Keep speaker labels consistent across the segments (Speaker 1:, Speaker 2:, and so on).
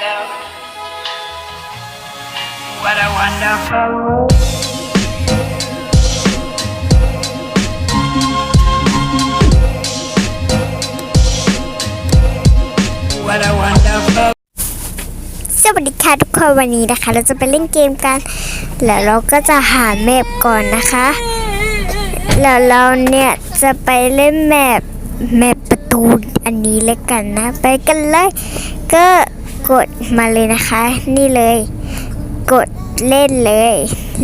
Speaker 1: myself. What a wonderful world. What a wonderful
Speaker 2: สวัสดีค่ะทุกคนวันนี้นะคะ เราจะไปเล่นเกมกัน แล้วเราก็จะหาแมปก่อนนะคะ แล้วเราเนี่ยจะไปเล่นแมปแมปประตูอันนี้เลยกันนะ ไปกันเลยก็ กดมาเลยนะคะ นี่เลย กดเล่นเลย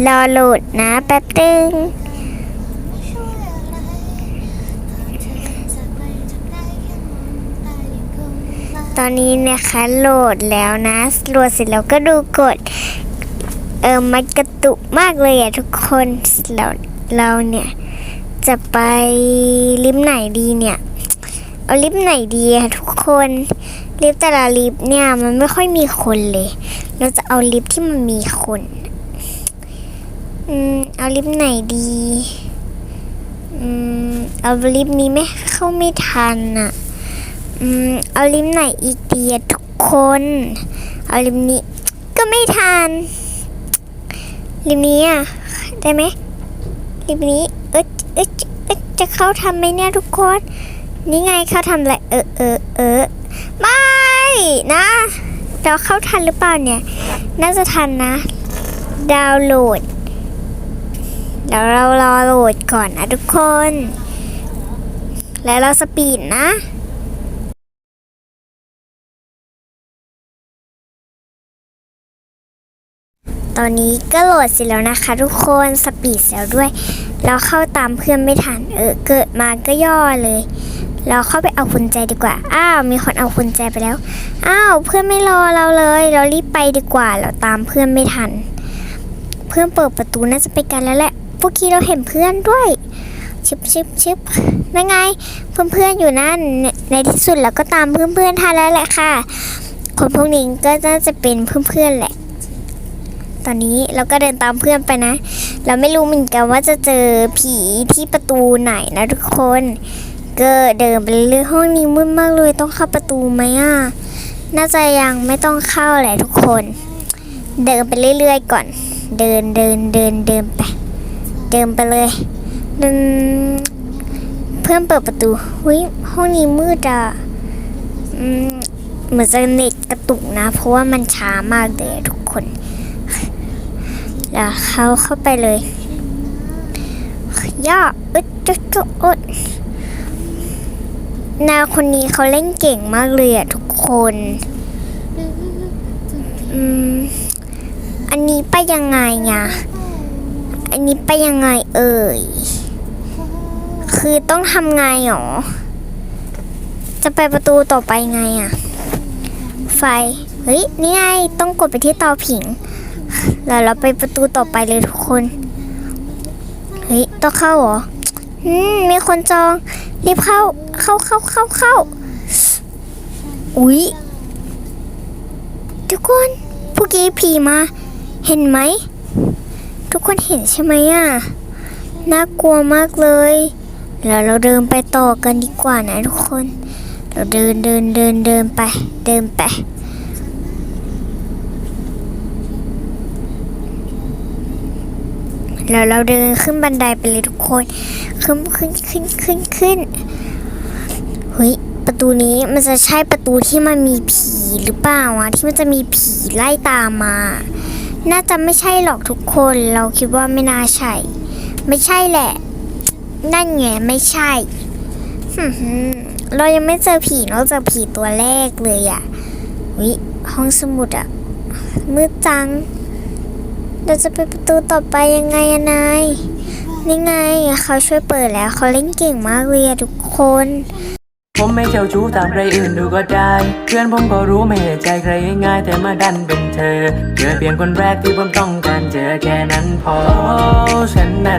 Speaker 2: รอโหลดนะแป๊บนึงตอนนี้นะคะโหลดแล้วนะโหลดเสร็จแล้วก็ดูกด เออมันกระตุกมากเลยอะทุกคนเราเราเนี่ย จะไปลิฟไหนดีเนี่ย เอาลิฟไหนดีอะทุกคน ลิฟต์แต่ละลิฟต์เนี่ยมันไม่ค่อยมีคนเลย เราจะเอาลิฟต์ที่มันมีคน อืม เอาลิฟต์ไหนดี อืม เอาลิฟต์นี้ไหมเข้าไม่ทันอะอืม เอาลิมไหนอีกดีทุกคน เอาลิมนี้ก็ไม่ทานลิมนี้อะ ได้ไหมลิมนี้เอ๊ะเอ๊ะเอ๊ะจะเข้าทำไหมเนี่ยทุกคน นี่ไงเข้าทำอะไรเออเออเออ ไม่นะเราเข้าทันหรือเปล่าเนี่ย น่าจะทันนะ ดาวน์โหลดเดี๋ยวเรารอโหลดก่อนนะทุกคน แล้วเราสปีดนะตอนนี้ก็โหลดเสร็จแล้วนะคะทุกคนสปีดแล้วด้วย เราเข้าตามเพื่อนไม่ทันเออเกิดมาก็ย่อเลย เราเข้าไปเอากุญแจดีกว่า อ้าว มีคนเอากุญแจไปแล้ว อ้าว เพื่อนไม่รอเราเลย เรารีบไปดีกว่า เราตามเพื่อนไม่ทัน เพื่อนเปิดประตูน่าจะไปกันแล้วแหละพวกกี้เราเห็นเพื่อนด้วย ชิบชิบชิบนั่นไง เพื่อนเพื่อนอยู่นั่น ในที่สุดเราก็ตามเพื่อนเพื่อนทันแล้วแหละค่ะ คนพวกนี้ก็น่าจะเป็นเพื่อนเพื่อนแหละ ตอนนี้เราก็เดินตามเพื่อนไปนะ เราไม่รู้เหมือนกันว่าจะเจอผีที่ประตูไหนนะทุกคน ก็เดินไปเรื่อยห้องนี้มืดมากเลยต้องเข้าประตูไหมอะ น่าจะยังไม่ต้องเข้าแหละทุกคน เดินไปเรื่อยๆก่อน เดินเดินเดินเดินไป เดินไปเลยเดินเพื่อนเปิดประตูหุยห้องนี้มืดอะเหมือนจะเน็ตกระตุกนะ เพราะว่ามันช้ามากเลยทุกคน แล้วเขาเข้าไปเลยย่ออึดจุดจุดอุด นาคนนี้เขาเล่นเก่งมากเลยอะทุกคน อืม อันนี้ไปยังไงอะอันนี้ไปยังไงเอ่ย คือต้องทำไงหรอ จะไปประตูต่อไปไงอะไฟ เฮ้ย นี่ไง ต้องกดไปที่เตาผิง แล้วเราไปประตูต่อไปเลยทุกคน เฮ้ย ต้องเข้าหรอ อืม มีคนจอง รีบเข้า เข้าเข้าเข้าเข้าอุ๊ยทุกคนพวกกี้ผีมา เห็นไหม ทุกคนเห็นใช่ไหมอะ น่ากลัวมากเลยแล้วเราเดินไปต่อกันดีกว่านะทุกคน เราเดินเดินเดินเดินไป เดินไป แล้วเราเดินขึ้นบันไดไปเลยทุกคน ขึ้นขึ้นขึ้นขึ้นขึ้นเฮ้ยประตูนี้มันจะใช่ประตูที่มันมีผีหรือเปล่าอะที่มันจะมีผีไล่ตามมา น่าจะไม่ใช่หรอกทุกคน เราคิดว่าไม่น่าใช่ ไม่ใช่แหละ นั่นไงไม่ใช่เรายังไม่เจอผีนอกจากผีตัวแรกเลยอะวิห้องสมุดอะมืดจัง เราจะไปประตูต่อไปยังไงอะนายนี่ไงเขาช่วยเปิดแล้วเขาเล่นเก่งมากเลยอะทุกคน
Speaker 3: ผมไม่เจ้าชู้ตามใครอื่นดูก็ได้ เพื่อนผมก็รู้ไม่ให้ใจใครง่ายแต่มาดันเป็นเธอเจอเพียงคนแรกที่ผมต้องการเจอแค่นั้นพอฉันนั้น